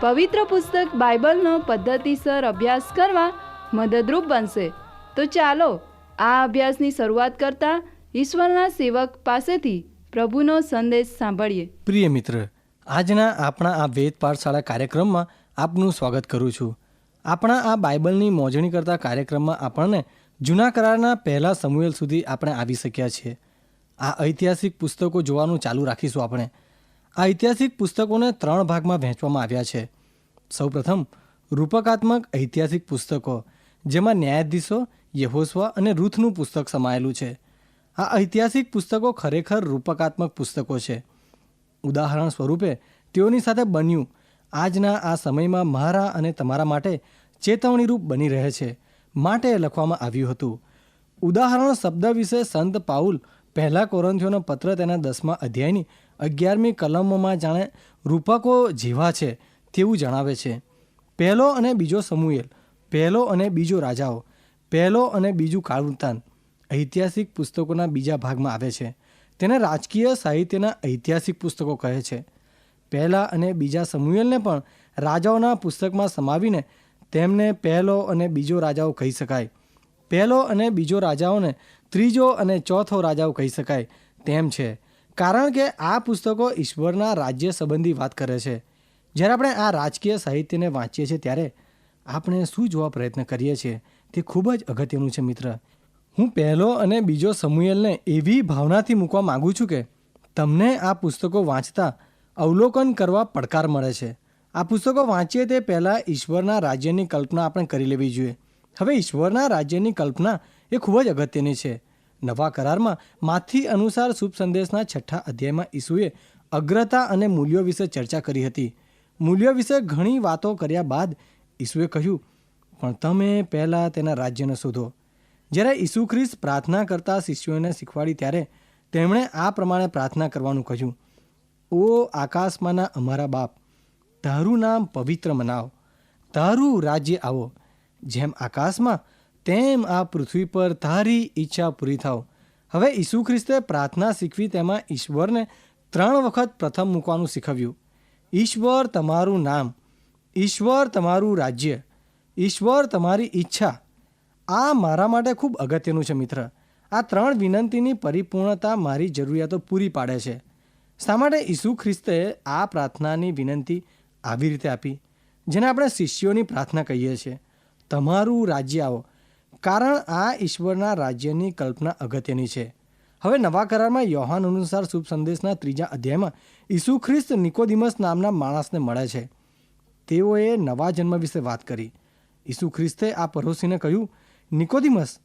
પવિત્ર પુસ્તક બાઇબલનો પદ્ધતિસર અભ્યાસ કરવા મદદરૂપ બનશે. તો ચાલો, આ અભ્યાસની શરૂઆત કરતા ઈશ્વરના સેવક પાસેથી પ્રભુનો સંદેશ સાંભળીએ. પ્રિય મિત્ર, આજના આપણા આ વેદ પાઠશાળા કાર્યક્રમમાં આપનું સ્વાગત કરું છું. આપણા આ બાઇબલની મોજણી કરતા કાર્યક્રમમાં આપણને જૂના કરારના પહેલા સમુએલ સુધી આપણે આવી શક્યા છીએ. આ ઐતિહાસિક પુસ્તકો જોવાનું ચાલુ રાખીશું આપણે. ઐતિહાસિક પુસ્તકોને ત્રણ ભાગમાં વહેંચવામાં આવ્યા છે. સૌપ્રથમ, રૂપકાત્મક ઐતિહાસિક પુસ્તકો, જેમાં ન્યાયાધીશો યહોસ્વા અને રૂથનું પુસ્તક સમાયેલું છે. આ ઐતિહાસિક પુસ્તકો ખરેખર રૂપકાત્મક પુસ્તકો છે. ઉદાહરણ સ્વરૂપે, તેઓની સાથે બન્યું આજના આ સમયમાં મારા અને તમારા માટે ચેતવણીરૂપ બની રહે છે, માટે લખવામાં આવ્યું હતું. ઉદાહરણ શબ્દ વિશે સંત પાઉલ પહેલા કોરંથીઓનો પત્ર તેના દસમા અધ્યાયની અગિયારમી કલમોમાં જાણે રૂપકો જેવા છે તેવું જણાવે છે. પહેલો અને બીજો સમુએલ, પહેલો અને બીજો રાજાઓ, પહેલો અને બીજું કાળવૃત્તાંત ઐતિહાસિક પુસ્તકોના બીજા ભાગમાં આવે છે. તેને રાજકીય સાહિત્યના ઐતિહાસિક પુસ્તકો કહે છે. પહેલા અને બીજા સમુએલને પણ રાજાઓના પુસ્તકમાં સમાવીને તેમને પહેલો અને બીજો રાજાઓ કહી શકાય. પહેલો અને બીજો રાજાઓને ત્રીજો અને ચોથો રાજાઓ કહી શકાય. તેમ છે. કારણ કે આ પુસ્તકો ઈશ્વરના રાજ્ય સંબંધી વાત કરે છે. જ્યારે આપણે આ રાજકીય સાહિત્યને વાંચીએ છીએ ત્યારે આપણે શું જોવા પ્રયત્ન કરીએ છીએ તે ખૂબ જ અગત્યનું છે મિત્ર. હું પહેલો અને બીજો સમુએલને એવી ભાવનાથી મૂકવા માગું છું કે તમને આ પુસ્તકો વાંચતા અવલોકન કરવા પડકાર મળે છે. આ પુસ્તકો વાંચીએ તે પહેલાં ઈશ્વરના રાજ્યની કલ્પના આપણે કરી લેવી જોઈએ. હવે ઈશ્વરના રાજ્યની કલ્પના એ ખૂબ જ અગત્યની છે. નવા કરારમાં માથી અનુસાર શુભ સંદેશના છઠ્ઠા અધ્યાયમાં ઈસુએ અગ્રતા અને મૂલ્યો વિશે ચર્ચા કરી હતી. મૂલ્યો વિશે ઘણી વાતો કર્યા બાદ ઈસુએ કહ્યું, પણ તમે પહેલાં તેના રાજ્યને શોધો. જ્યારે ઈસુ ખ્રિસ્ત પ્રાર્થના કરતા શિષ્યોને શીખવાડી ત્યારે તેમણે આ પ્રમાણે પ્રાર્થના કરવાનું કહ્યું, ઓ આકાશમાંના અમારા બાપ તારું નામ પવિત્ર મનાવ તારું રાજ્ય આવો, જેમ આકાશમાં તેમ આ પૃથ્વી પર તારી ઈચ્છા પૂરી થાવ. હવે ઈસુ ખ્રિસ્તે પ્રાર્થના શીખવી તેમાં ઈશ્વરને ત્રણ વખત પ્રથમ મૂકવાનું શીખવ્યું. ઈશ્વર તમારું નામ, ઈશ્વર તમારું રાજ્ય, ઈશ્વર તમારી ઈચ્છા. આ મારા માટે ખૂબ અગત્યનું છે મિત્ર. આ ત્રણ વિનંતીની પરિપૂર્ણતા મારી જરૂરિયાતો પૂરી પાડે છે. શા માટે ઈસુ ખ્રિસ્તે આ પ્રાર્થનાની વિનંતી આવી રીતે આપી? જેને આપણે શિષ્યોની પ્રાર્થના કહીએ છીએ. તમારું રાજ્ય આવો. કારણ આ ઈશ્વરના રાજ્યની કલ્પના અગત્યની છે. હવે નવા કરારમાં યોહાન અનુસાર શુભ સંદેશના ત્રીજા અધ્યાયમાં ઈસુ ખ્રિસ્ત નિકોદિમસ નામના માણસને મળે છે. તેઓએ નવા જન્મ વિશે વાત કરી. ઈસુ ખ્રિસ્તે આ પડોશીને કહ્યું, નિકોદિમસ,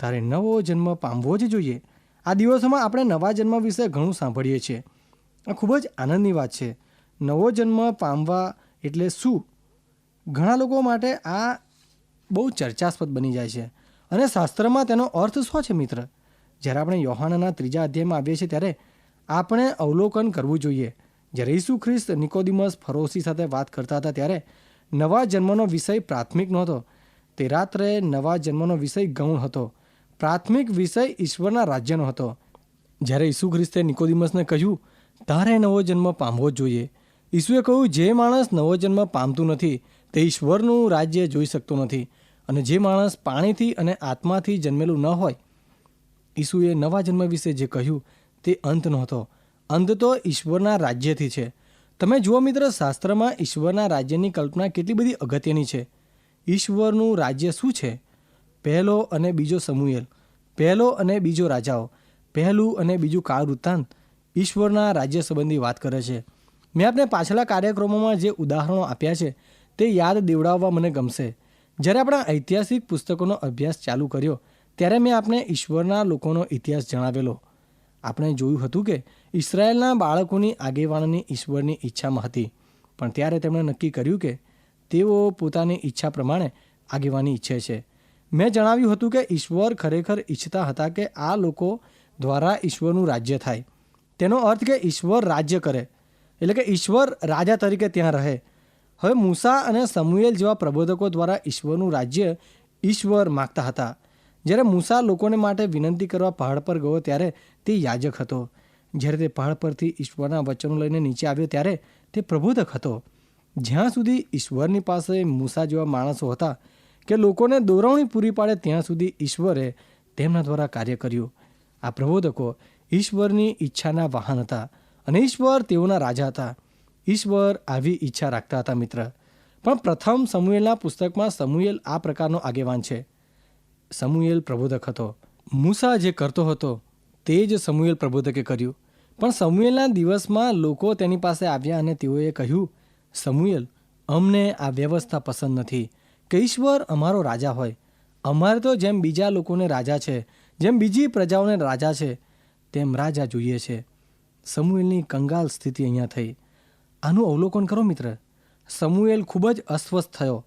તારે નવો જન્મ પામવો જ જોઈએ. આ દિવસોમાં આપણે નવા જન્મ વિશે ઘણું સાંભળીએ છીએ. આ ખૂબ જ આનંદની વાત છે. નવો જન્મ પામવા એટલે શું ઘણા લોકો માટે આ બહુ ચર્ચાસ્પદ બની જાય છે. અને શાસ્ત્રમાં તેનો અર્થ શું છે, મિત્ર? જ્યારે આપણે યોહાનના ત્રીજા અધ્યાયમાં આવીએ છીએ, ત્યારે આપણે અવલોકન કરવું જોઈએ. જ્યારે ઈસુ ખ્રિસ્ત નિકોદિમસ ફરોસી સાથે વાત કરતા હતા, ત્યારે નવા જન્મનો વિષય પ્રાથમિક નહોતો. તે રાત્રે નવા જન્મનો વિષય ગૌણ હતો. પ્રાથમિક વિષય ઈશ્વરના રાજ્યનો હતો. જ્યારે ઈસુ ખ્રિસ્તે નિકોદિમસને કહ્યું, તારે નવો જન્મ પામવો જ જોઈએ. ઈસુએ કહ્યું, જે માણસ નવો જન્મ પામતું નથી, તે ઈશ્વરનું રાજ્ય જોઈ શકતો નથી. અને જે માણસ પાણીથી અને આત્માથી જન્મેલું ન હોય, ઈસુએ નવા જન્મ વિશે જે કહ્યું તે અંત નહોતો. અંત તો ઈશ્વરના રાજ્યથી છે. તમે જુઓ મિત્ર, શાસ્ત્રમાં ઈશ્વરના રાજ્યની કલ્પના કેટલી બધી અગત્યની છે. ઈશ્વરનું રાજ્ય શું છે? પહેલો અને બીજો સમુએલ, પહેલો અને બીજો રાજાઓ, પહેલું અને બીજું કાળ વૃત્તાંત ઈશ્વરના રાજ્ય સંબંધી વાત કરે છે. મેં આપને પાછલા કાર્યક્રમોમાં જે ઉદાહરણો આપ્યા છે તે યાદ દેવડાવવા મને ગમશે. જ્યારે આપણા ઐતિહાસિક પુસ્તકોનો અભ્યાસ ચાલુ કર્યો, ત્યારે મેં આપણે ઈશ્વરના લોકોનો ઇતિહાસ જણાવેલો. આપણે જોયું હતું કે ઇસરાયેલના બાળકોની આગેવાનની ઈશ્વરની ઈચ્છામાં હતી, પણ ત્યારે તેમણે નક્કી કર્યું કે તેઓ પોતાની ઈચ્છા પ્રમાણે આગેવાની ઈચ્છે છે. મેં જણાવ્યું હતું કે ઈશ્વર ખરેખર ઈચ્છતા હતા કે આ લોકો દ્વારા ઈશ્વરનું રાજ્ય થાય. તેનો અર્થ કે ઈશ્વર રાજ્ય કરે, એટલે કે ઈશ્વર રાજા તરીકે ત્યાં રહે. હવે મૂસા અને સમુએલ જેવા પ્રબોધકો દ્વારા ઈશ્વરનું રાજ્ય ઈશ્વર માગતા હતા. જ્યારે મૂસા લોકોને માટે વિનંતી કરવા પહાડ પર ગયો ત્યારે તે યાજક હતો. જ્યારે તે પહાડ પરથી ઈશ્વરના વચનો લઈને નીચે આવ્યો ત્યારે તે પ્રબોધક હતો. જ્યાં સુધી ઈશ્વરની પાસે મૂસા જેવા માણસો હતા કે લોકોને દોરવણી પૂરી પાડે ત્યાં સુધી ઈશ્વરે તેમના દ્વારા કાર્ય કર્યું. આ પ્રબોધકો ઈશ્વરની ઈચ્છાના વાહન હતા અને ઈશ્વર તેઓના રાજા હતા. ઈશ્વર આવી ઈચ્છા રાખતા હતા, મિત્ર. પણ પ્રથમ સમુએલના પુસ્તકમાં સમુએલ આ પ્રકારનો આગેવાન છે. સમુએલ પ્રબોધક હતો. મૂસા જે કરતો હતો, તે જ સમુએલ પ્રબોધકે કર્યું. પણ સમુએલના દિવસમાં લોકો તેની પાસે આવ્યા અને તેઓએ કહ્યું, સમુએલ, અમને આ વ્યવસ્થા પસંદ નથી. કે ઈશ્વર અમારો રાજા હોય. અમારે તો જેમ બીજા લોકોને રાજા છે, જેમ બીજી પ્રજાઓને રાજા છે, તેમ રાજા જોઈએ છે. સમુએલની કંગાલ સ્થિતિ અહીંયા થઈ. આનું અવલોકન કરો મિત્ર. સમુએલ ખૂબ જ અસ્વસ્થ થયો.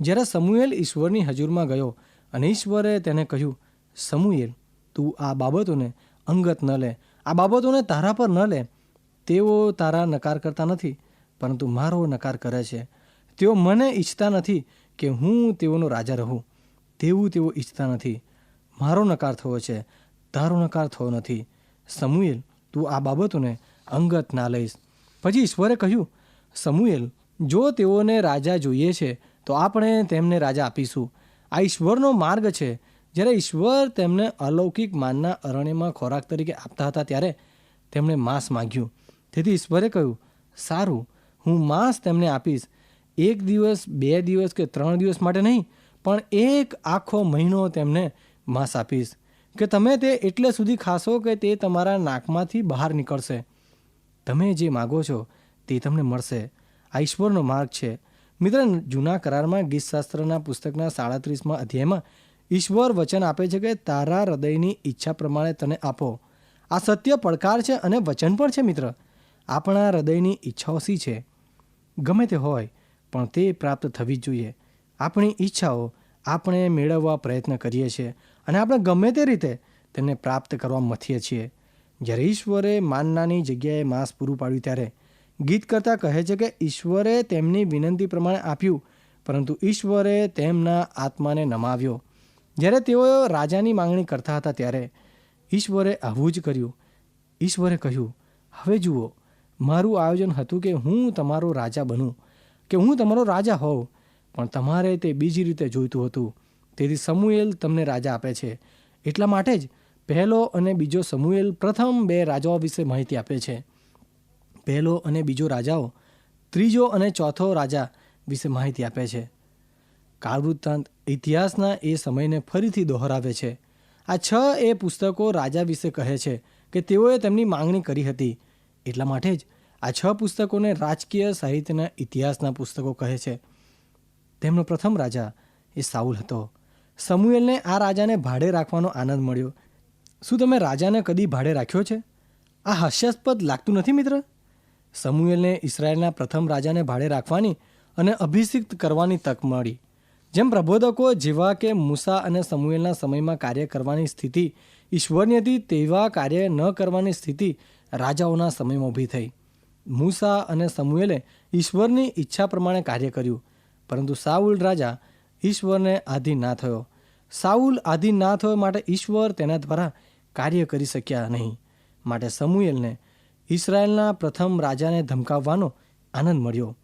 જ્યારે સમુએલ ઈશ્વરની હજુરમાં ગયો અને ઈશ્વરે તેને કહ્યું, સમુએલ, તું આ બાબતોને અંગત ન લે. આ બાબતોને તારા પર ન લે. તેઓ તારા નકાર કરતા નથી, પરંતુ મારો નકાર કરે છે. તેઓ મને ઈચ્છતા નથી કે હું તેઓનો રાજા રહું. તેવું તેઓ ઈચ્છતા નથી. મારો નકાર થયો છે. તારો નકાર થયો નથી. સમુએલ, તું આ બાબતોને અંગત ના લઈશ. પછી ઈશ્વરે કહ્યું, સમુએલ, જો તેઓને રાજા જોઈએ છે, તો આપણે તેમને રાજા આપીશું. આ ઈશ્વરનો માર્ગ છે. જ્યારે ઈશ્વર તેમને અલૌકિક માનના અરણ્યમાં ખોરાક તરીકે આપતા હતા, ત્યારે તેમણે માંસ માગ્યું. તેથી ઈશ્વરે કહ્યું, સારું, હું માંસ તેમને આપીશ. એક દિવસ, બે દિવસ કે ત્રણ દિવસ માટે નહીં, પણ એક આખો મહિનો તેમને માંસ આપીશ. કે તમે તે એટલે સુધી ખાશો કે તે તમારા નાકમાંથી બહાર નીકળશે. તમે જે માગો છો તે તમને મળશે. આ ઈશ્વરનો માર્ગ છે. મિત્ર જૂના કરારમાં ગીતશાસ્ત્રના પુસ્તકના સાડત્રીસમાં અધ્યાયમાં ઈશ્વર વચન આપે છે કે તારા હૃદયની ઈચ્છા પ્રમાણે તને આપો. આ સત્ય પડકાર છે અને વચન પણ છે મિત્ર. આપણા હૃદયની ઈચ્છાઓ શી છે? ગમે તે હોય, પણ તે પ્રાપ્ત થવી જ જોઈએ. આપણી ઈચ્છાઓ આપણે મેળવવા પ્રયત્ન કરીએ છીએ અને આપણે ગમે તે રીતે તેને પ્રાપ્ત કરવા મથીએ છીએ. જ્યારે ઈશ્વરે માનનાની જગ્યાએ માંસ પૂરું પાડ્યું ત્યારે ગીતકર્તા કહે છે કે ઈશ્વરે તેમની વિનંતી પ્રમાણે આપ્યું, પરંતુ ઈશ્વરે તેમના આત્માને નમાવ્યો. જ્યારે તેઓ રાજાની માંગણી કરતા હતા ત્યારે ઈશ્વરે આવું જ કર્યું. ઈશ્વરે કહ્યું, હવે જુઓ, મારું આયોજન હતું કે હું તમારો રાજા બનું, કે હું તમારો રાજા હોઉં, પણ તમારે તે બીજી રીતે જોઈતું હતું. તેથી સમુએલ તમને રાજા આપે છે. એટલા માટે જ પહેલો અને બીજો સમુએલ પ્રથમ બે રાજાઓ વિશે માહિતી આપે છે. પહેલો અને બીજો રાજાઓ ત્રીજો અને ચોથો રાજા વિશે માહિતી આપે છે. કાળવૃત્તાંત ઇતિહાસના એ સમયને ફરીથી દોહરાવે છે. આ છ એ પુસ્તકો રાજા વિશે કહે છે કે તેઓએ તેમની માંગણી કરી હતી. એટલા માટે જ આ છ પુસ્તકોને રાજકીય સાહિત્યના ઇતિહાસના પુસ્તકો કહે છે. તેમનો પ્રથમ રાજા એ સાઉલ હતો. સમુએલને આ રાજાને ભાડે રાખવાનો આનંદ મળ્યો. શું તમે રાજાને કદી ભાડે રાખ્યો છે? આ હાસ્યાસ્પદ લાગતું નથી મિત્ર? સમુએલને ઇસરાયેલના પ્રથમ રાજાને ભાડે રાખવાની અને અભિષિક્ત કરવાની તક મળી. જેમ પ્રબોધકો જેવા કે મૂસા અને સમુએલના સમયમાં કાર્ય કરવાની સ્થિતિ ઈશ્વરની હતી, તેવા કાર્ય ન કરવાની સ્થિતિ રાજાઓના સમયમાં ઊભી થઈ. મૂસા અને સમુએલે ઈશ્વરની ઈચ્છા પ્રમાણે કાર્ય કર્યું, પરંતુ સાઉલ રાજા ઈશ્વરને આધીન ના થયો. સાઉલ આધીન ના થયો માટે ઈશ્વર તેના દ્વારા કાર્ય કરી શક્યા નહીં. માટે સમુએલને ઇસરાયેલના પ્રથમ રાજાને ધમકાવવાનો આનંદ મળ્યો.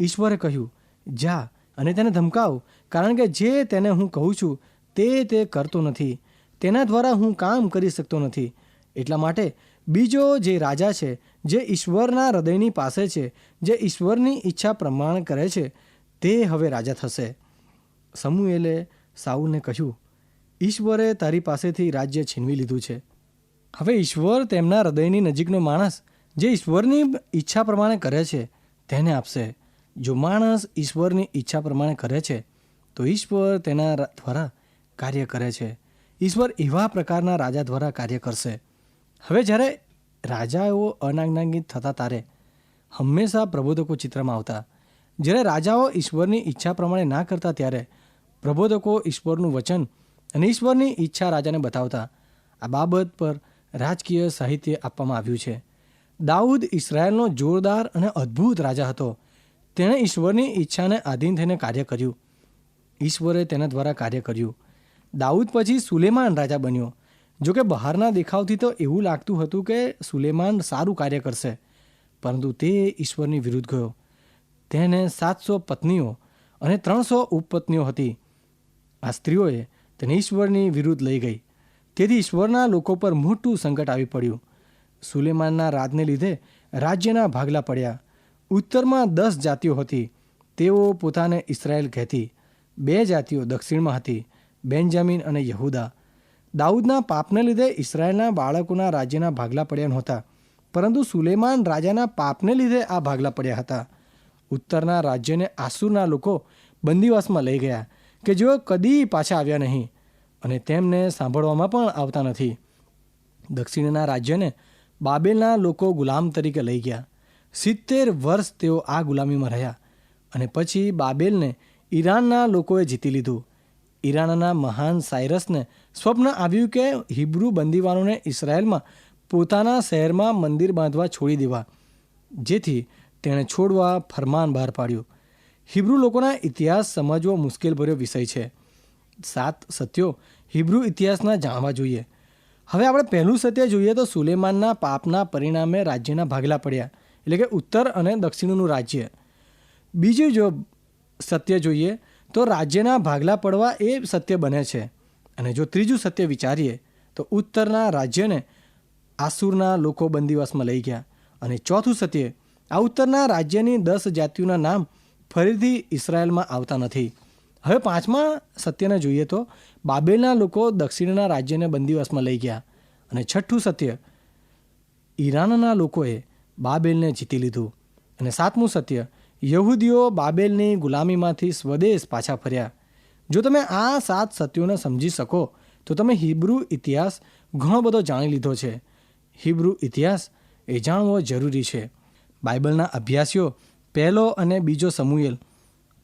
ઈશ્વરે કહ્યું, જા અને તેને ધમકાવ, કારણ કે જે તેને હું કહું છું, તે તે કરતો નથી. તેના દ્વારા હું કામ કરી શકતો નથી. એટલા માટે બીજો જે રાજા છે, જે ઈશ્વરના હૃદયની પાસે છે, જે ઈશ્વરની ઈચ્છા પ્રમાણ કરે છે, તે હવે રાજા થશે. સમુએલે સાઉલને કહ્યું ઈશ્વરે તારી પાસેથી રાજ્ય છીનવી લીધું છે. હવે ઈશ્વર તેમના હૃદયની નજીકનો માણસ, જે ઈશ્વરની ઈચ્છા પ્રમાણે કરે છે, તેને આપશે. જો માણસ ઈશ્વરની ઈચ્છા પ્રમાણે કરે છે, તો ઈશ્વર તેના દ્વારા કાર્ય કરે છે. ઈશ્વર એવા પ્રકારના રાજા દ્વારા કાર્ય કરશે. હવે જ્યારે રાજાઓ અનાજ્ઞાગીત થતા તારે હંમેશા પ્રબોધકો ચિત્રમાં આવતા. જ્યારે રાજાઓ ઈશ્વરની ઈચ્છા પ્રમાણે ના કરતા ત્યારે પ્રબોધકો ઈશ્વરનું વચન અને ઈશ્વરની ઈચ્છા રાજાને બતાવતા આ બાબત પર રાજકીય સાહિત્ય આપવામાં આવ્યું છે. દાઉદ ઇસરાયેલનો જોરદાર અને અદ્ભુત રાજા હતો. તેણે ઈશ્વરની ઈચ્છાને આધીન થઈને કાર્ય કર્યું. ઈશ્વરે તેના દ્વારા કાર્ય કર્યું. દાઉદ પછી સુલેમાન રાજા બન્યો. જોકે બહારના દેખાવથી તો એવું લાગતું હતું કે સુલેમાન સારું કાર્ય કરશે, પરંતુ તે ઈશ્વરની વિરુદ્ધ ગયો. તેને સાતસો પત્નીઓ અને ત્રણસો ઉપપત્નીઓ હતી. આ સ્ત્રીઓએ તેને ઈશ્વરની વિરુદ્ધ લઈ ગઈ. તેથી ઈશ્વરના લોકો પર મોટું સંકટ આવી પડ્યું. સુલેમાનના રાજને લીધે રાજ્યના ભાગલા પડ્યા. ઉત્તરમાં દસ જાતિઓ હતી. તેઓ પોતાને ઇસરાયેલ કહેતી. બે જાતિઓ દક્ષિણમાં હતી, બેન્જામિન અને યહુદા. દાઉદના પાપને લીધે ઇસરાયેલના બાળકોના રાજ્યના ભાગલા પડ્યા નહોતા. પરંતુ સુલેમાન રાજાના પાપને લીધે આ ભાગલા પડ્યા હતા. ઉત્તરના રાજ્યને આસુરના લોકો બંદીવાસમાં લઈ ગયા. કે જેઓ કદી પાછા આવ્યા નહીં અને તેમને સાંભળવામાં પણ આવતા નથી. દક્ષિણના રાજ્યને બાબેલના લોકો ગુલામ તરીકે લઈ ગયા. સિત્તેર વર્ષ તેઓ આ ગુલામીમાં રહ્યા અને પછી બાબેલને ઈરાનના લોકોએ જીતી લીધું. ઈરાનના મહાન સાયરસને સ્વપ્ન આવ્યું કે હિબ્રુ બંદીવાનોને ઇસરાયેલમાં પોતાના શહેરમાં મંદિર બાંધવા છોડી દેવા, જેથી તેણે છોડવા ફરમાન બહાર પાડ્યું. હિબ્રુ લોકોના ઇતિહાસ સમજવો મુશ્કેલભર્યો વિષય છે. સાત સત્યો હિબ્રુ ઇતિહાસના જાણવા જોઈએ. હવે આપણે પહેલું સત્ય જોઈએ તો સુલેમાનના પાપના પરિણામે રાજ્યના ભાગલા પડ્યા, એટલે કે ઉત્તર અને દક્ષિણનું રાજ્ય. બીજું જો સત્ય જોઈએ તો રાજ્યના ભાગલા પડવા એ સત્ય બને છે. અને જો ત્રીજું સત્ય વિચારીએ તો ઉત્તરના રાજ્યને આસુરના લોકો બંદીવાસમાં લઈ ગયા. અને ચોથું સત્ય, આ ઉત્તરના રાજ્યની દસ જાતિઓના નામ ફરીથી ઇસરાયલમાં આવતા નથી. હવે પાંચમા સત્યને જોઈએ તો બાબેલના લોકો દક્ષિણના રાજ્યને બંદીવાસમાં લઈ ગયા અને છઠ્ઠું સત્ય, ઈરાનના લોકોએ બાબેલને જીતી લીધું. અને સાતમું સત્ય, યહૂદીઓ બાબેલની ગુલામીમાંથી સ્વદેશ પાછા ફર્યા. જો તમે આ સાત સત્યોને સમજી શકો, તો તમે હિબ્રુ ઇતિહાસ ઘણો બધો જાણી લીધો છે. હિબ્રુ ઇતિહાસ એ જાણવો જરૂરી છે. બાઇબલના અભ્યાસીઓ પહેલો અને બીજો સમુએલ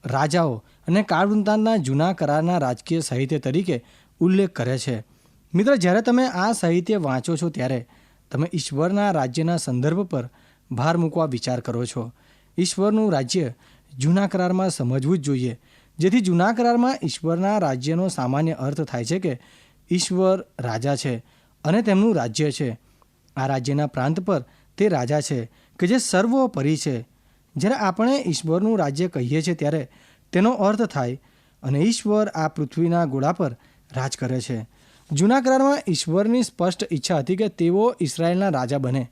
રાજાઓ અને કાળવૃંતાંતના જૂના કરારના રાજકીય સાહિત્ય તરીકે ઉલ્લેખ કરે છે. મિત્ર, જ્યારે તમે આ સાહિત્ય વાંચો છો, ત્યારે તમે ઈશ્વરના રાજ્યના સંદર્ભ પર ભાર મૂકવા વિચાર કરો છો. ઈશ્વરનું રાજ્ય જૂના કરારમાં સમજવું જ જોઈએ. જેથી જૂના કરારમાં ઈશ્વરના રાજ્યનો સામાન્ય અર્થ થાય છે કે ઈશ્વર રાજા છે અને તેમનું રાજ્ય છે. આ રાજ્યના પ્રાંત પર તે રાજા છે કે જે સર્વોપરી છે. જ્યારે આપણે ઈશ્વરનું રાજ્ય કહીએ છીએ ત્યારે તેનો અર્થ થાય અને ઈશ્વર આ પૃથ્વીના ગોળા પર રાજ કરે છે. જૂના કરારમાં ઈશ્વરની સ્પષ્ટ ઈચ્છા હતી કે તેઓ ઇસરાયેલના રાજા બને.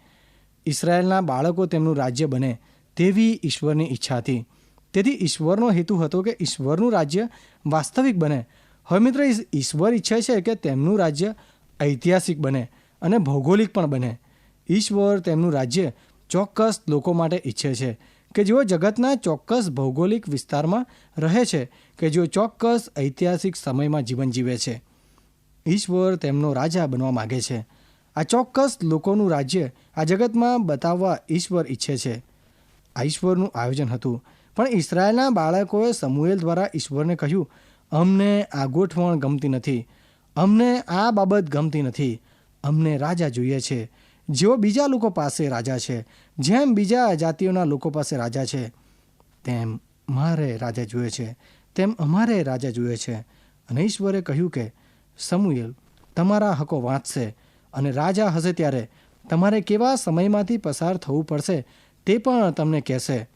ઇસરાયેલના બાળકો તેમનું રાજ્ય બને તેવી ઈશ્વરની ઈચ્છા હતી. તેથી ઈશ્વરનો હેતુ હતો કે ઈશ્વરનું રાજ્ય વાસ્તવિક બને. હવે મિત્ર ઈશ્વર ઈચ્છે છે કે તેમનું રાજ્ય ઐતિહાસિક બને અને ભૌગોલિક પણ બને. ઈશ્વર તેમનું રાજ્ય ચોક્કસ લોકો માટે ઈચ્છે છે. કે જેઓ જગતના ચોક્કસ ભૌગોલિક વિસ્તારમાં રહે છે, કે જેઓ ચોક્કસ ઐતિહાસિક સમયમાં જીવન જીવે છે. ઈશ્વર તેમનો રાજા બનવા માગે છે. આ ચોક્કસ લોકોનું રાજ્ય આ જગતમાં બતાવવા ઈશ્વર ઈચ્છે છે. આ ઈશ્વરનું આયોજન હતું. પણ ઇસરાયેલના બાળકોએ સમુએલ દ્વારા ઈશ્વરને કહ્યું, અમને આ ગોઠવણ ગમતી નથી. અમને આ બાબત ગમતી નથી. અમને રાજા જોઈએ છે. જેઓ બીજા લોકો પાસે રાજા છે, જેમ બીજા જાતિઓના લોકો પાસે રાજા છે, તેમ મારે રાજા જોઈએ છે, તેમ અમારે રાજા જોઈએ છે. અને ઈશ્વરે કહ્યું કે, સમુએલ, તમારા હકો વાંચશે અને રાજા હશે ત્યારે તમારે કેવા સમયમાંથી પસાર થવું પડશે તે પણ તમને કહેશે.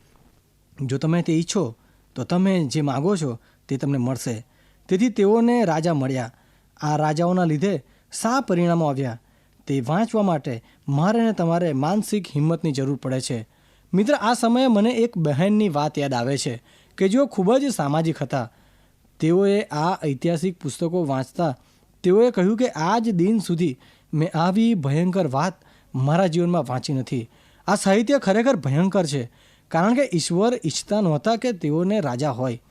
જો તમે તે ઈચ્છો, તો તમે જે માગો છો તે તમને મળશે. તેથી તેઓને રાજા મળ્યા. આ રાજાઓના લીધે શા પરિણામો આવ્યા. તે વાંચવા માટે મારે ને તમારે માનસિક હિંમતની જરૂર પડે છે. મિત્ર, આ સમયે મને એક બહેનની વાત યાદ આવે છે કે જેઓ ખૂબ જ સામાજિક હતા. તેઓએ આ ઐતિહાસિક પુસ્તકો વાંચતા તેઓએ કહ્યું કે આજ દિન સુધી મેં આવી ભયંકર વાત મારા જીવનમાં વાંચી નથી. આ સાહિત્ય ખરેખર ભયંકર છે, કારણ કે ઈશ્વર ઈચ્છતા નહોતા કે તેઓને રાજા હોય.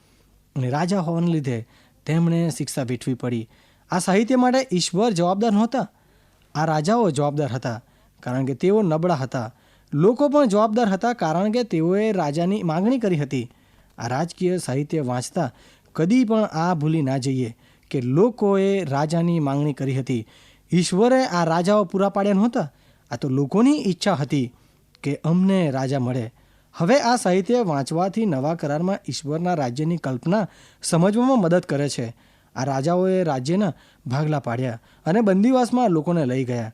અને રાજા હોવાને લીધે તેમણે શિક્ષા વેઠવી પડી. આ સાહિત્ય માટે ઈશ્વર જવાબદાર નહોતા. આ રાજાઓ જવાબદાર હતા. કારણ કે તેઓ નબળા હતા. લોકો પણ જવાબદાર હતા કારણ કે તેઓએ રાજાની માગણી કરી હતી. આ રાજકીય સાહિત્ય વાંચતા કદી પણ આ ભૂલી ના જઈએ કે લોકોએ રાજાની માંગણી કરી હતી. ઈશ્વરે આ રાજાઓ પૂરા પાડ્યા નહોતા. આ તો લોકોની ઈચ્છા હતી કે અમને રાજા મળે. હવે આ સાહિત્ય વાંચવાથી નવા કરારમાં ઈશ્વરના રાજ્યની કલ્પના સમજવામાં મદદ કરે છે. આ રાજાઓએ રાજ્યના ભાગલા પાડ્યા અને બંદીવાસમાં લોકોને લઈ ગયા.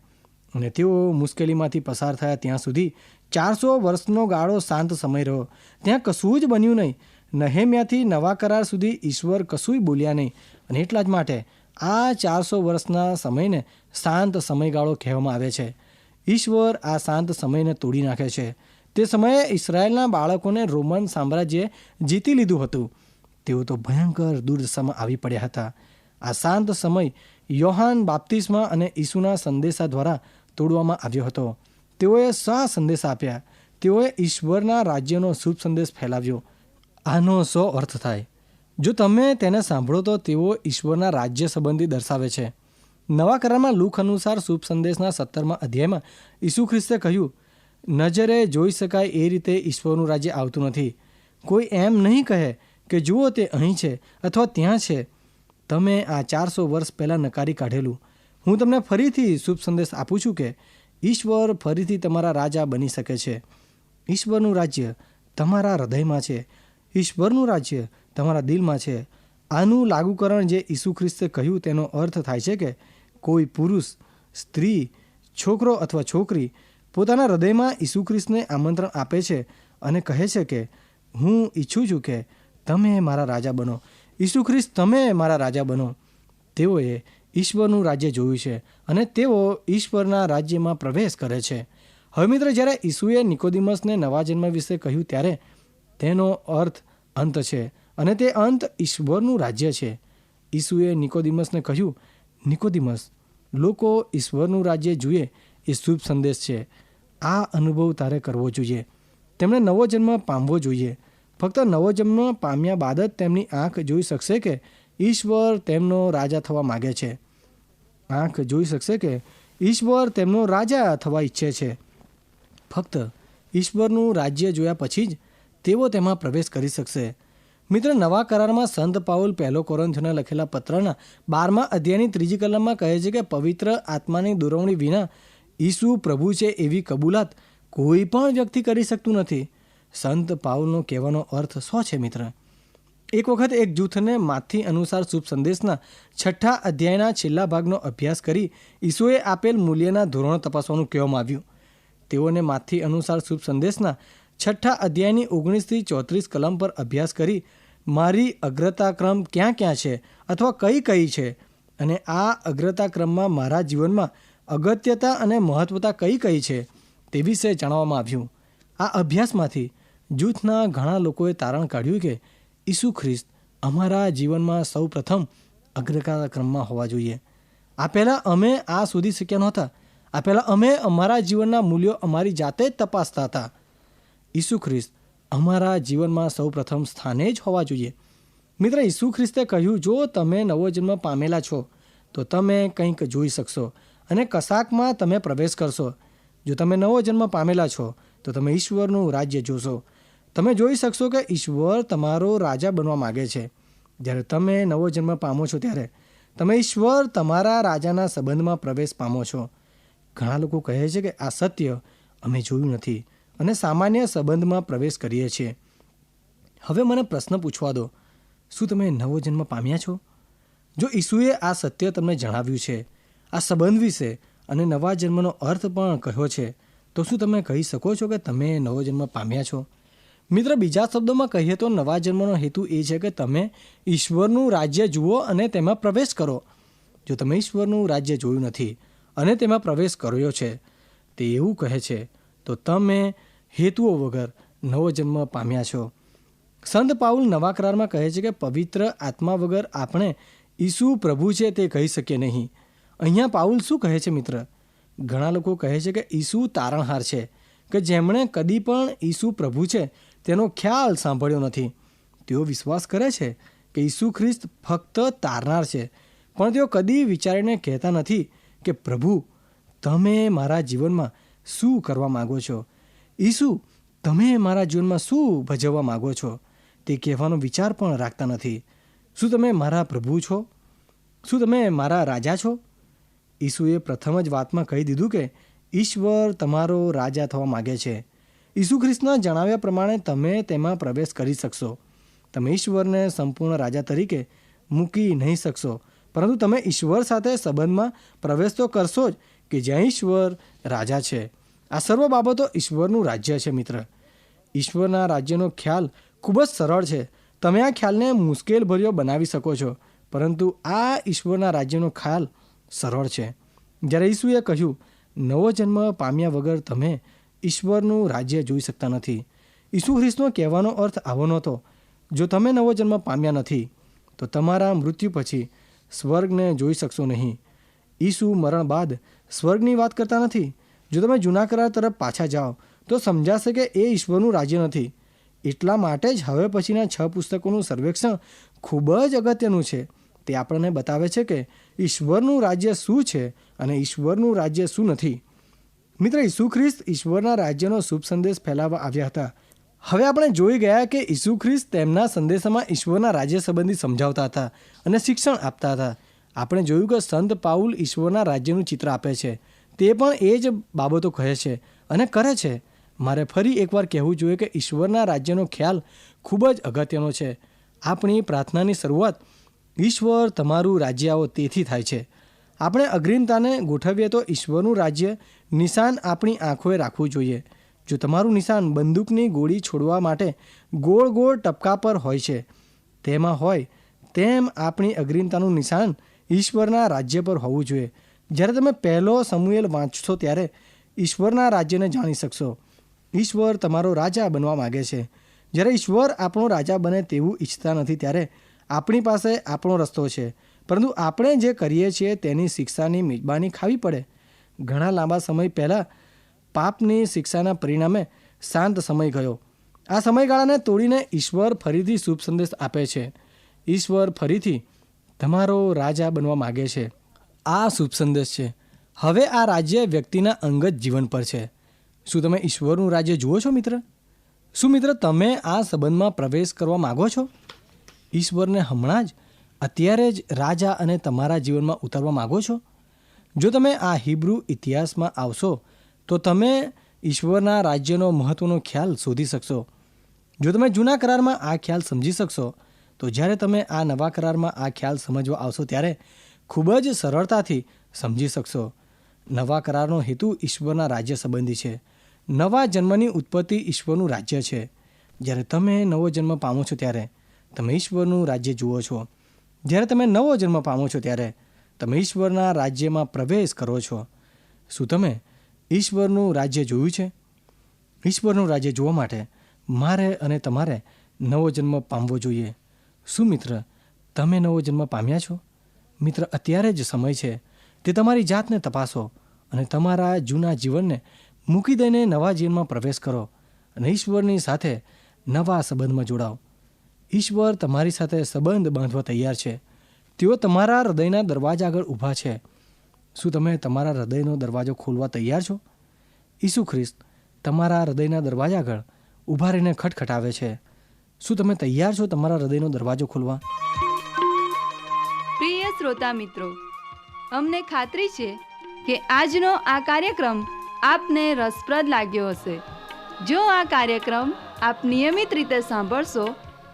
અને તેઓ મુશ્કેલીમાંથી પસાર થયા ત્યાં સુધી ચારસો વર્ષનો ગાળો શાંત સમય રહ્યો. ત્યાં કશું જ બન્યું નહીં. નહેમ્યાથી નવા કરાર સુધી ઈશ્વર કશુંય બોલ્યા નહીં. અને એટલા જ માટે આ ચારસો વર્ષના સમયને શાંત સમયગાળો કહેવામાં આવે છે. ઈશ્વર આ શાંત સમયને તોડી નાખે છે. તે સમયે ઇસરાયેલના બાળકોને રોમન સામ્રાજ્યે જીતી લીધું હતું. તેઓ તો ભયંકર દુર્દશામાં આવી પડ્યા હતા. આ શાંત સમય યોહાન બાપ્તિસ્મા અને ઈસુના સંદેશા દ્વારા તોડવામાં આવ્યો હતો. તેઓએ સા સંદેશ આપ્યા. તેઓએ ઈશ્વરના રાજ્યનો શુભ સંદેશ ફેલાવ્યો. આનો સો અર્થ થાય. જો તમે તેને સાંભળો તો તેઓ ઈશ્વરના રાજ્ય સંબંધી દર્શાવે છે. નવા કરારમાં લુખ અનુસાર શુભ સંદેશના સત્તરમાં અધ્યાયમાં ઈસુ ખ્રિસ્તે કહ્યું, નજરે જોઈ શકાય એ રીતે ઈશ્વરનું રાજ્ય આવતું નથી. કોઈ એમ નહીં કહે કે, જુઓ તે અહીં છે અથવા ત્યાં છે. તમે આ ચારસો વર્ષ પહેલાં નકારી કાઢેલું. હું તમને ફરીથી શુભ સંદેશ આપું છું કે ઈશ્વર ફરીથી તમારા રાજા બની શકે છે. ઈશ્વરનું રાજ્ય તમારા હૃદયમાં છે. ઈશ્વરનું રાજ્ય તમારા દિલમાં છે. આનું લાગુકરણ જે ઈસુ ખ્રિસ્તે કહ્યું તેનો અર્થ થાય છે કે કોઈ પુરુષ, સ્ત્રી, છોકરો અથવા છોકરી પોતાના હૃદયમાં ઈસુ ખ્રિસ્તને આમંત્રણ આપે છે અને કહે છે કે હું ઈચ્છું છું કે તમે મારા રાજા બનો. ઈસુ ખ્રિસ્ત, તમે મારા રાજા બનો. તેઓએ ઈશ્વરનું રાજ્ય જોયું છે અને તેઓ ઈશ્વરના રાજ્યમાં પ્રવેશ કરે છે. હવે મિત્ર, જ્યારે ઈસુએ નિકોદિમસને નવા જન્મ વિશે કહ્યું ત્યારે તેનો અર્થ અંત છે અને તે અંત ઈશ્વરનું રાજ્ય છે. ઈસુએ નિકોદિમસને કહ્યું, નિકોદિમસ, લોકો ઈશ્વરનું રાજ્ય જુએ એ શુભ સંદેશ છે. આ અનુભવ તારે કરવો જોઈએ. તેમણે નવો જન્મ પામવો જોઈએ. ફક્ત નવો જન્મ પામ્યા બાદ જ તેમની આંખ જોઈ શકશે કે ઈશ્વર તેમનો રાજા થવા માગે છે. આંખ જોઈ શકશે કે ઈશ્વર તેમનો રાજા થવા ઈચ્છે છે. ફક્ત ઈશ્વરનું રાજ્ય જોયા પછી જ તેઓ તેમાં પ્રવેશ કરી શકશે. મિત્ર, નવા કરારમાં સંત પાઉલ પહેલો કોરંથને લખેલા પત્રના બારમા અધ્યાયની ત્રીજી કલમમાં કહે છે કે પવિત્ર આત્માની દોરવણી વિના ઈસુ પ્રભુ છે એવી કબૂલાત કોઈ પણ વ્યક્તિ કરી શકતું નથી. સંત પાઉલનો કહેવાનો અર્થ શો છે મિત્ર? એક વખત એક જૂથને માથી અનુસાર શુભ સંદેશના છઠ્ઠા અધ્યાયના છેલ્લા ભાગનો અભ્યાસ કરી ઈસુએ આપેલ મૂલ્યના ધોરણો તપાસવાનું કહેવામાં આવ્યું. તેઓને માથી અનુસાર શુભ સંદેશના છઠ્ઠા અધ્યાયની ઓગણીસથી ચોત્રીસ કલમ પર અભ્યાસ કરી મારી અગ્રતાક્રમ ક્યાં ક્યાં છે અથવા કઈ કઈ છે અને આ અગ્રતાક્રમમાં મારા જીવનમાં અગત્યતા અને મહત્વતા કઈ કઈ છે તે વિશે જણાવવામાં આવ્યું. આ અભ્યાસમાંથી જૂથના ઘણા લોકોએ તારણ કાઢ્યું કે ઈસુ ખ્રિસ્ત અમારા જીવનમાં સૌ પ્રથમ અગ્રતાક્રમમાં હોવા જોઈએ. આ પહેલાં અમે આ શોધી શક્યા નહોતા. આ પહેલાં અમે અમારા જીવનના મૂલ્યો અમારી જાતે જ તપાસતા હતા. ઈસુ ખ્રિસ્ત અમારા જીવનમાં સૌ પ્રથમ સ્થાને જ હોવા જોઈએ. મિત્ર, ઈસુ ખ્રિસ્તે કહ્યું, જો તમે નવો જન્મ પામેલા છો, તો તમે કંઈક જોઈ શકશો અને કશાકમાં તમે પ્રવેશ કરશો. જો તમે નવો જન્મ પામેલા છો, તો તમે ઈશ્વરનું રાજ્ય જોશો. તમે જોઈ શકશો કે ઈશ્વર તમારો રાજા બનવા માગે છે. જ્યારે તમે નવો જન્મ પામો છો ત્યારે તમે ઈશ્વર તમારા રાજાના સંબંધમાં પ્રવેશ પામો છો. ઘણા લોકો કહે છે કે આ સત્ય અમે જોયું નથી અને સામાન્ય સંબંધમાં પ્રવેશ કરીએ છીએ. હવે મને પ્રશ્ન પૂછવા દો, શું તમે નવો જન્મ પામ્યા છો? જો ઈસુએ આ સત્ય તમને જણાવ્યું છે, આ સંબંધ વિશે અને નવા જન્મનો અર્થ પણ કહ્યો છે, તો શું તમે કહી શકો છો કે તમે નવો જન્મ પામ્યા છો? મિત્ર, બીજા શબ્દોમાં કહીએ તો નવા જન્મનો હેતુ એ છે કે તમે ઈશ્વરનું રાજ્ય જુઓ અને તેમાં પ્રવેશ કરો. જો તમે ઈશ્વરનું રાજ્ય જોયું નથી અને તેમાં પ્રવેશ કર્યો છે, તે એવું કહે છે, તો તમે હેતુઓ વગર નવો જન્મ પામ્યા છો. સંત પાઉલ નવા કરારમાં કહે છે કે પવિત્ર આત્મા વગર આપણે ઈસુ પ્રભુ છે તે કહી શકીએ નહીં. અહીંયા પાઉલ શું કહે છે મિત્ર? ઘણા લોકો કહે છે કે ઈસુ તારણહાર છે, કે જેમણે કદી પણ ઈસુ પ્રભુ છે તેનો ખ્યાલ સાંભળ્યો નથી. તેઓ વિશ્વાસ કરે છે કે ઈસુ ખ્રિસ્ત ફક્ત તારનાર છે, પણ તેઓ કદી વિચારીને કહેતા નથી કે, પ્રભુ, તમે મારા જીવનમાં શું કરવા માગો છો? ઈસુ, તમે મારા જીવનમાં શું ભજવવા માગો છો? તે કહેવાનો વિચાર પણ રાખતા નથી. શું તમે મારા પ્રભુ છો? શું તમે મારા રાજા છો? ઈસુએ પ્રથમ જ વાતમાં કહી દીધું કે, ઈશ્વર તમારો રાજા થવા માગે છે. ઈસુ ખ્રિસ્તના જણાવ્યા પ્રમાણે તમે તેમાં પ્રવેશ કરી શકશો. તમે ઈશ્વરને સંપૂર્ણ રાજા તરીકે મૂકી નહીં શકશો. પરંતુ તમે ઈશ્વર સાથે સંબંધમાં પ્રવેશ તો કરશો જ કે જ્યાં ઈશ્વર રાજા છે. આ સર્વ બાબતો ઈશ્વરનું રાજ્ય છે, મિત્ર. ઈશ્વરના રાજ્યનો ખ્યાલ ખૂબ જ સરળ છે. તમે આ ખ્યાલને મુશ્કેલભર્યો બનાવી શકો છો. પરંતુ આ ઈશ્વરના રાજ્યનો ખ્યાલ સરળ છે. જ્યારે ઈસુએ કહ્યું, નવો જન્મ પામ્યા વગર તમે ઈશ્વરનું રાજ્ય જોઈ શકતા નથી. ઈસુ ખ્રિસ્તનો કહેવાનો અર્થ આવો નહોતો. જો તમે નવો જન્મ પામ્યા નથી, તો તમારા મૃત્યુ પછી સ્વર્ગને જોઈ શકશો નહીં. ઈસુ મરણ બાદ સ્વર્ગની વાત કરતા નથી. જો તમે જૂના કરાર તરફ પાછા જાઓ, તો સમજાશે કે એ ઈશ્વરનું રાજ્ય નથી. એટલા માટે જ હવે પછીના છ પુસ્તકોનું સર્વેક્ષણ ખૂબ જ અગત્યનું છે. તે આપણને બતાવે છે કે ઈશ્વરનું રાજ્ય શું છે અને ઈશ્વરનું રાજ્ય શું નથી. મિત્ર, ઈસુ ખ્રિસ્ત ઈશ્વરના રાજ્યનો શુભ સંદેશ ફેલાવવા આવ્યા હતા. હવે આપણે જોઈ ગયા કે ઈસુ ખ્રિસ્ત તેમના સંદેશામાં ઈશ્વરના રાજ્ય સંબંધી સમજાવતા હતા અને શિક્ષણ આપતા હતા. આપણે જોયું કે સંત પાઉલ ઈશ્વરના રાજ્યનું ચિત્ર આપે છે. તે પણ એ જ બાબતો કહે છે અને કરે છે. મારે ફરી એકવાર કહેવું જોઈએ કે ઈશ્વરના રાજ્યનો ખ્યાલ ખૂબ જ અગત્યનો છે. આપણી પ્રાર્થનાની શરૂઆત, ઈશ્વર, તમારું રાજ્ય આવો, તેથી થાય છે. આપણે અગ્રિમતાને ગોઠવીએ તો ઈશ્વરનું રાજ્ય નિશાન આપણી આંખોએ રાખવું જોઈએ. જો તમારું નિશાન બંદૂકની ગોળી છોડવા માટે ગોળ ગોળ ટપકા પર હોય છે, તેમાં હોય, તેમ આપણી અગ્રિમતાનું નિશાન ઈશ્વરના રાજ્ય પર હોવું જોઈએ. જ્યારે તમે પહેલો સમુએલ વાંચશો ત્યારે ઈશ્વરના રાજ્યને જાણી શકશો. ઈશ્વર તમારો રાજા બનવા માગે છે. જ્યારે ઈશ્વર આપણો રાજા બને તેવું ઈચ્છતા નથી, ત્યારે આપણી પાસે આપણો રસ્તો છે. પરંતુ આપણે જે કરીએ છીએ તેની શિક્ષાની મિજબાની ખાવી પડે. ઘણા લાંબા સમય પહેલાં પાપની શિક્ષાના પરિણામે શાંત સમય ગયો. આ સમયગાળાને તોડીને ઈશ્વર ફરીથી શુભ સંદેશ આપે છે. ઈશ્વર ફરીથી તમારો રાજા બનવા માગે છે. આ શુભ સંદેશ છે. હવે આ રાજ્ય વ્યક્તિના અંગત જીવન પર છે. શું તમે ઈશ્વરનું રાજ્ય જુઓ છો મિત્ર? શું મિત્ર તમે આ સંબંધમાં પ્રવેશ કરવા માગો છો? ઈશ્વરને હમણાં જ અત્યારે જ રાજા અને તમારા જીવનમાં ઉતારવા માગો છો? જો તમે આ હિબ્રુ ઇતિહાસમાં આવશો, તો તમે ઈશ્વરના રાજ્યનો મહત્ત્વનો ખ્યાલ શોધી શકશો. જો તમે જૂના કરારમાં આ ખ્યાલ સમજી શકશો, તો જ્યારે તમે આ નવા કરારમાં આ ખ્યાલ સમજવા આવશો ત્યારે ખૂબ જ સરળતાથી સમજી શકશો. નવા કરારનો હેતુ ઈશ્વરના રાજ્ય સંબંધી છે. નવા જન્મની ઉત્પત્તિ ઈશ્વરનું રાજ્ય છે. જ્યારે તમે નવો જન્મ પામો છો ત્યારે તમે ઈશ્વરનું રાજ્ય જુઓ છો. જ્યારે તમે નવો જન્મ પામો છો ત્યારે તમે ઈશ્વરના રાજ્યમાં પ્રવેશ કરો છો. શું તમે ઈશ્વરનું રાજ્ય જોયું છે? ઈશ્વરનું રાજ્ય જોવા માટે મારે અને તમારે નવો જન્મ પામવો જોઈએ. શું મિત્ર, તમે નવો જન્મ પામ્યા છો? મિત્ર, અત્યારે જ સમય છે. તે તમારી જાતને તપાસો અને તમારા જૂના જીવનને મૂકી દઈને નવા જીવનમાં પ્રવેશ કરો અને ઈશ્વરની સાથે નવા સંબંધમાં જોડાઓ. ઈશ્વર તમારી સાથે સંબંધ બાંધવા તૈયાર છે. તેઓ તમારા હૃદયના દરવાજા આગળ ઊભા છે. શું તમે તમારા હૃદયનો દરવાજો ખોલવા તૈયાર છો? ઈસુ ખ્રિસ્ત તમારા હૃદયના દરવાજા આગળ ઊભા રહીને ખટખટાવે છે. શું તમે તૈયાર છો તમારા હૃદયનો દરવાજો ખોલવા? પ્રિય શ્રોતા મિત્રો, અમને ખાતરી છે કે આજનો આ કાર્યક્રમ આપને રસપ્રદ લાગ્યો હશે. જો આ કાર્યક્રમ આપ નિયમિત રીતે સાંભળશો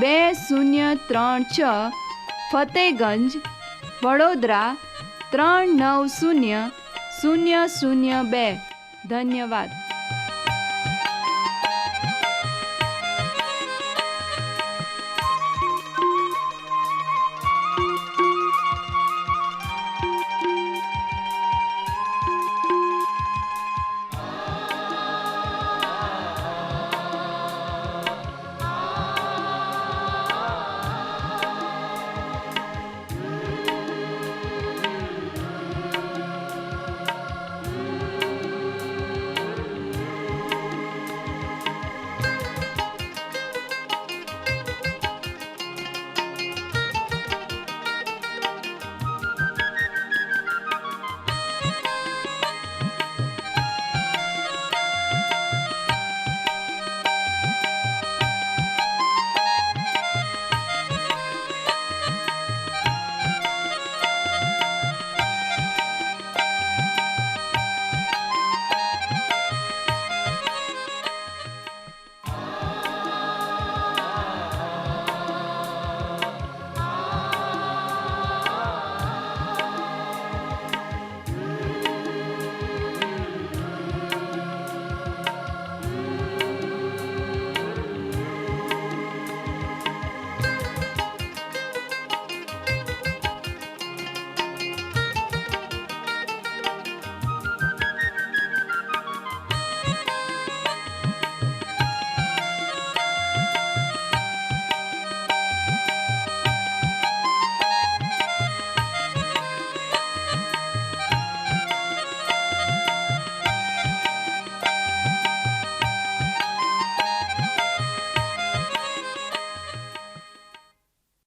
બે શૂન્ય ત્રણ છ ફતેગંજ વડોદરા ત્રણ નવ શૂન્ય શૂન્ય શૂન્ય બે. ધન્યવાદ.